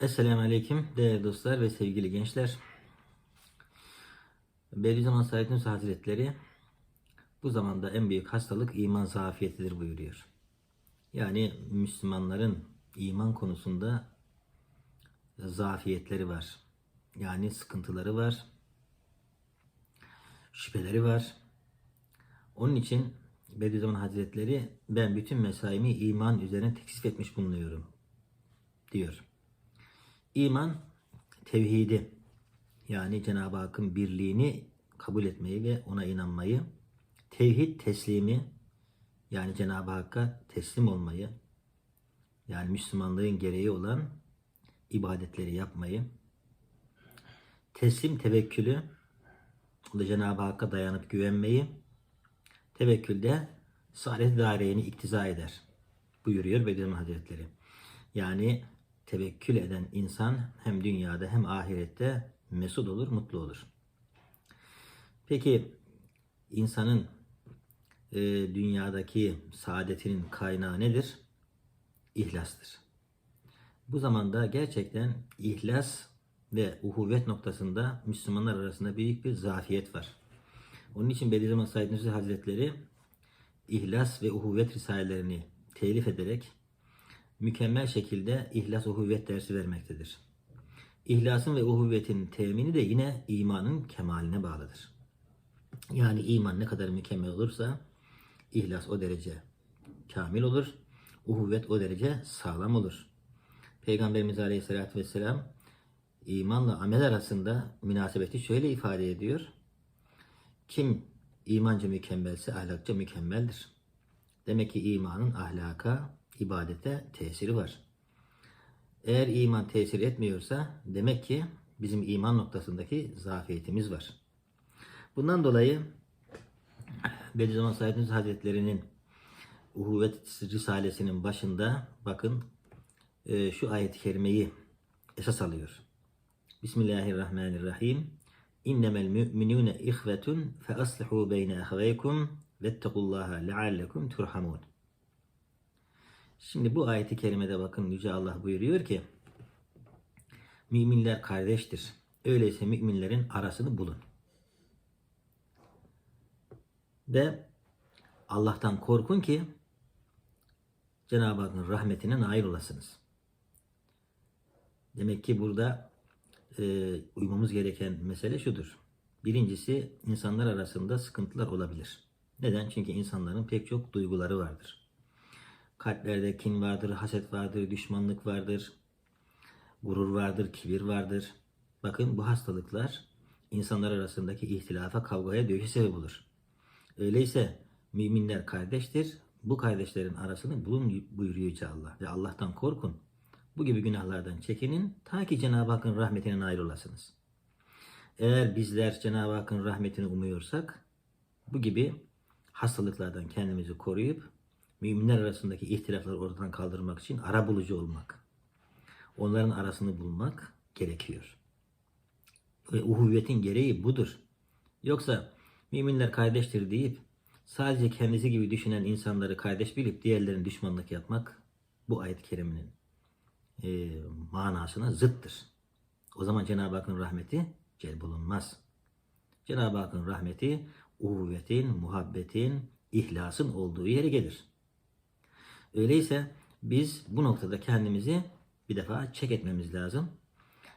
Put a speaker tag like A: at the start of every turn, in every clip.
A: Esselamu Aleyküm değerli dostlar ve sevgili gençler. Bediüzzaman Said Nursi Hazretleri bu zamanda en büyük hastalık iman zafiyetidir buyuruyor. Yani Müslümanların iman konusunda zafiyetleri var. Yani sıkıntıları var. Şüpheleri var. Onun için Bediüzzaman Hazretleri ben bütün mesaimi iman üzerine teksif etmiş bulunuyorum diyor. İman tevhidi yani Cenab-ı Hakk'ın birliğini kabul etmeyi ve ona inanmayı, tevhid teslimi yani Cenab-ı Hakk'a teslim olmayı, yani Müslümanlığın gereği olan ibadetleri yapmayı, teslim tevekkülü, o da Cenab-ı Hakk'a dayanıp güvenmeyi, tevekkülde saadet daireyini iktiza eder buyuruyor Bediüzzaman Hazretleri. Yani tevekkül eden insan hem dünyada hem ahirette mesut olur, mutlu olur. Peki insanın e, dünyadaki saadetinin kaynağı nedir? İhlastır. Bu zamanda gerçekten ihlas ve uhuvvet noktasında Müslümanlar arasında büyük bir zafiyet var. Onun için Bediüzzaman Said Nursi Hazretleri İhlas ve Uhuvvet Risalelerini telif ederek mükemmel şekilde ihlas uhuvvet dersi vermektedir. İhlasın ve uhuvvetin temini de yine imanın kemaline bağlıdır. Yani iman ne kadar mükemmel olursa ihlas o derece kamil olur, uhuvvet o derece sağlam olur. Peygamberimiz Aleyhisselatü Vesselam imanla amel arasında münasebeti şöyle ifade ediyor. Kim imanca mükemmelse ahlakça mükemmeldir. Demek ki imanın ahlaka, ibadete tesiri var. Eğer iman tesir etmiyorsa demek ki bizim iman noktasındaki zafiyetimiz var. Bundan dolayı Bediüzzaman Said Nursi Hazretleri'nin Uhuvvet Risalesi'nin başında bakın e, şu ayet-i kerimeyi esas alıyor. Bismillahirrahmanirrahim. İnnemel müminune ihvetun fe aslihu beyne ahveykum vettekullaha leallekum turhamun. Şimdi bu ayeti kerimede bakın Yüce Allah buyuruyor ki Müminler kardeştir. Öyleyse müminlerin arasını bulun. Ve Allah'tan korkun ki Cenab-ı Hakk'ın rahmetine nail olasınız. Demek ki burada e, uymamız gereken mesele şudur. Birincisi insanlar arasında sıkıntılar olabilir. Neden? Çünkü insanların pek çok duyguları vardır. Kalplerde kin vardır, haset vardır, düşmanlık vardır, gurur vardır, kibir vardır. Bakın bu hastalıklar insanlar arasındaki ihtilafa, kavgaya, dövüşe sebep olur. Öyleyse müminler kardeştir. Bu kardeşlerin arasını bulun buyuruyor Yüce Allah. Ve Allah'tan korkun. Bu gibi günahlardan çekinin ta ki Cenab-ı Hakk'ın rahmetine nail olasınız. Eğer bizler Cenab-ı Hakk'ın rahmetini umuyorsak bu gibi hastalıklardan kendimizi koruyup müminler arasındaki ihtilafları ortadan kaldırmak için ara bulucu olmak, onların arasını bulmak gerekiyor. Ve uhuvvetin gereği budur. Yoksa müminler kardeştir deyip sadece kendisi gibi düşünen insanları kardeş bilip diğerlerine düşmanlık yapmak bu ayet-i kerimenin e, manasına zıttır. O zaman Cenab-ı Hakk'ın rahmeti celbulunmaz. Cenab-ı Hakk'ın rahmeti uhuvvetin, muhabbetin, ihlasın olduğu yere gelir. Öyleyse biz bu noktada kendimizi bir defa çek etmemiz lazım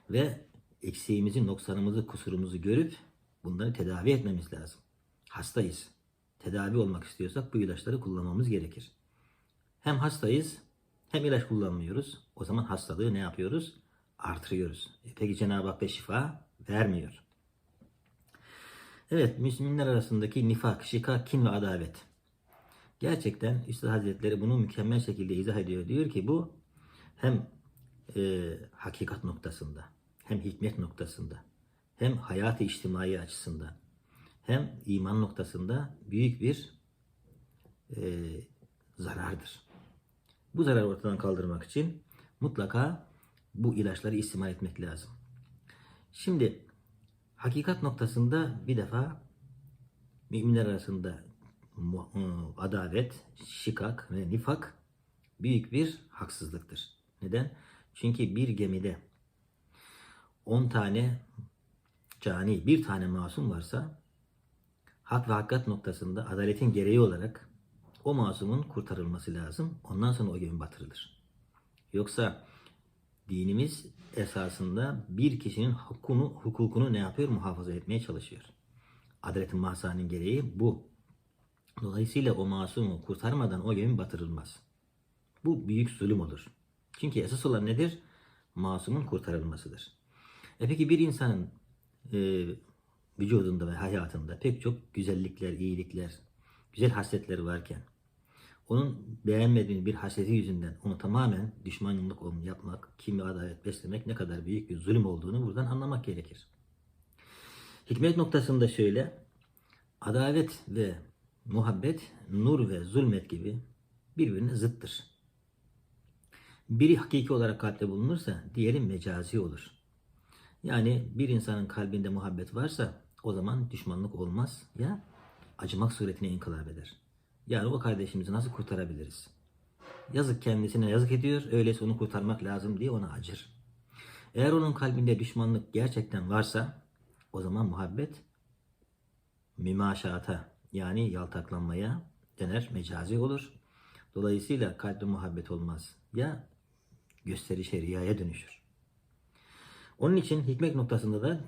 A: ve eksiğimizi, noksanımızı, kusurumuzu görüp bunları tedavi etmemiz lazım. Hastayız. Tedavi olmak istiyorsak bu ilaçları kullanmamız gerekir. Hem hastayız hem ilaç kullanmıyoruz. O zaman hastalığı ne yapıyoruz? Artırıyoruz. E peki Cenab-ı Hak da şifa vermiyor. Evet, Müslümanlar arasındaki nifak, şikak, kin ve adavet. Gerçekten Üstad Hazretleri bunu mükemmel şekilde izah ediyor. Diyor ki bu hem e, hakikat noktasında, hem hikmet noktasında, hem hayatı içtimai açısından, hem iman noktasında büyük bir e, zarardır. Bu zararı ortadan kaldırmak için mutlaka bu ilaçları istimal etmek lazım. Şimdi hakikat noktasında bir defa müminler arasında adalet, şikak ve nifak büyük bir haksızlıktır. Neden? Çünkü bir gemide 10 tane cani, bir tane masum varsa hak ve hakikat noktasında adaletin gereği olarak o masumun kurtarılması lazım. Ondan sonra o gemi batırılır. Yoksa dinimiz esasında bir kişinin hukukunu, hukukunu ne yapıyor? Muhafaza etmeye çalışıyor. Adaletin mahzanın gereği bu. Dolayısıyla o masumu kurtarmadan o gemi batırılmaz. Bu büyük zulüm olur. Çünkü esas olan nedir? Masumun kurtarılmasıdır. E peki bir insanın e, vücudunda ve hayatında pek çok güzellikler, iyilikler, güzel hasletleri varken onun beğenmediği bir hasreti yüzünden onu tamamen düşmanlık onu yapmak, kimi adalet beslemek ne kadar büyük bir zulüm olduğunu buradan anlamak gerekir. Hikmet noktasında şöyle, adalet ve muhabbet, nur ve zulmet gibi birbirine zıttır. Biri hakiki olarak kalpte bulunursa diğeri mecazi olur. Yani bir insanın kalbinde muhabbet varsa o zaman düşmanlık olmaz ya acımak suretine inkılap eder. Yani o kardeşimizi nasıl kurtarabiliriz? Yazık kendisine yazık ediyor, öyleyse onu kurtarmak lazım diye ona acır. Eğer onun kalbinde düşmanlık gerçekten varsa o zaman muhabbet mimaşata yani yaltaklanmaya dener, mecazi olur. Dolayısıyla kalpte muhabbet olmaz. Ya gösterişe, riyaya dönüşür. Onun için hikmet noktasında da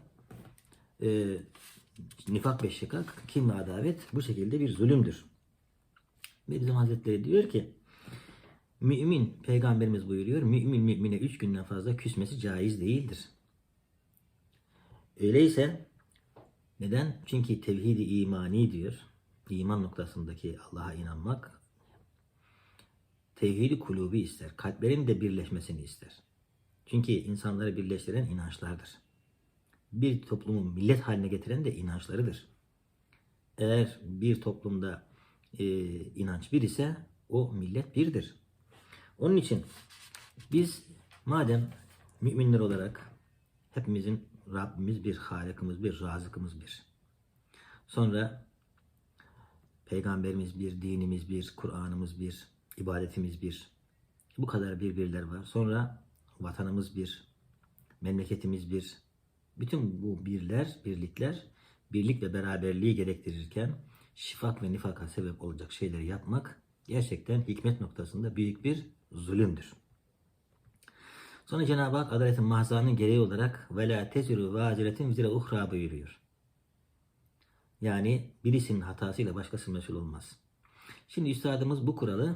A: e, nifak ve şikak, kin ve adavet bu şekilde bir zulümdür. Bizim Hazretleri diyor ki mümin, peygamberimiz buyuruyor, mümin mümine üç günden fazla küsmesi caiz değildir. Öyleyse neden? Çünkü tevhidi imani diyor. İman noktasındaki Allah'a inanmak tevhidi kulubi ister. Kalplerin de birleşmesini ister. Çünkü insanları birleştiren inançlardır. Bir toplumu millet haline getiren de inançlarıdır. Eğer bir toplumda e, inanç bir ise o millet birdir. Onun için biz madem müminler olarak hepimizin Rabbimiz bir, Halikimiz bir, Razıkımız bir. Sonra Peygamberimiz bir, dinimiz bir, Kur'an'ımız bir, ibadetimiz bir. Bu kadar birbirler var. Sonra vatanımız bir, memleketimiz bir. Bütün bu birler, birlikler birlik ve beraberliği gerektirirken şifak ve nifaka sebep olacak şeyleri yapmak gerçekten hikmet noktasında büyük bir zulümdür. Sonra Cenab-ı Hak adaletin mahzanın gereği olarak la teziru vaziretin vizire uhra buyuruyor. Yani birisinin hatasıyla başkası mesul olmaz. Şimdi üstadımız bu kuralı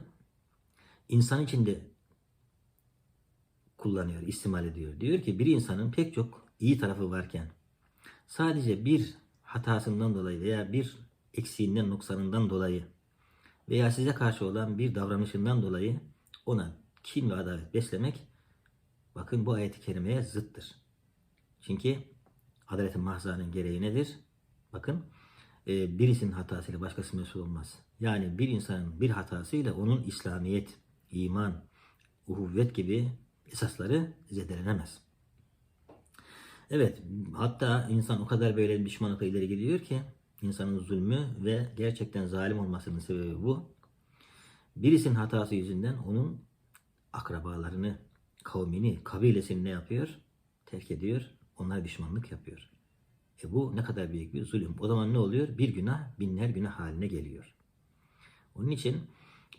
A: insan içinde kullanıyor, istimal ediyor. Diyor ki bir insanın pek çok iyi tarafı varken sadece bir hatasından dolayı veya bir eksiğinden, noksanından dolayı veya size karşı olan bir davranışından dolayı ona kin ve adalet beslemek bakın bu ayet-i kerimeye zıttır. Çünkü adaletin mahzanın gereği nedir? Bakın e, birisinin hatasıyla başkası mesul olmaz. Yani bir insanın bir hatasıyla onun İslamiyet, iman, uhuvvet gibi esasları zedelenemez. Evet, hatta insan o kadar böyle düşmanlıkla ileri gidiyor ki insanın zulmü ve gerçekten zalim olmasının sebebi bu. Birisinin hatası yüzünden onun akrabalarını, kavmini, kabilesini ne yapıyor? Terk ediyor. Onlara düşmanlık yapıyor. E bu ne kadar büyük bir zulüm. O zaman ne oluyor? Bir günah binler günah haline geliyor. Onun için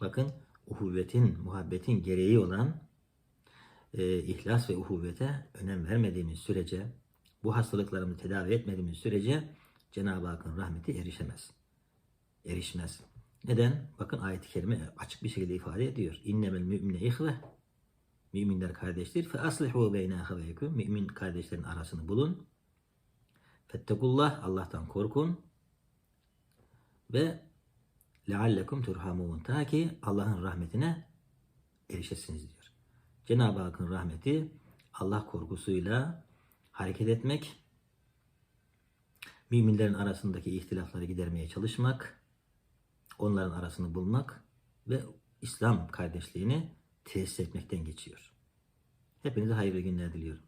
A: bakın uhuvvetin, muhabbetin gereği olan e, ihlas ve uhuvvete önem vermediğimiz sürece, bu hastalıklarımızı tedavi etmediğimiz sürece Cenab-ı Hakk'ın rahmeti erişemez. Erişmez. Neden? Bakın ayet-i kerime açık bir şekilde ifade ediyor. İnnemel mü'mine ihve. Müminler kardeştir. Fe aslihu beyne ahveykum. Mümin kardeşlerin arasını bulun. Fettekullah. Allah'tan korkun. Ve leallekum turhamun. Ta ki Allah'ın rahmetine erişesiniz diyor. Cenab-ı Hakk'ın rahmeti Allah korkusuyla hareket etmek, müminlerin arasındaki ihtilafları gidermeye çalışmak, onların arasını bulmak ve İslam kardeşliğini tesis etmekten geçiyor. Hepinize hayırlı günler diliyorum.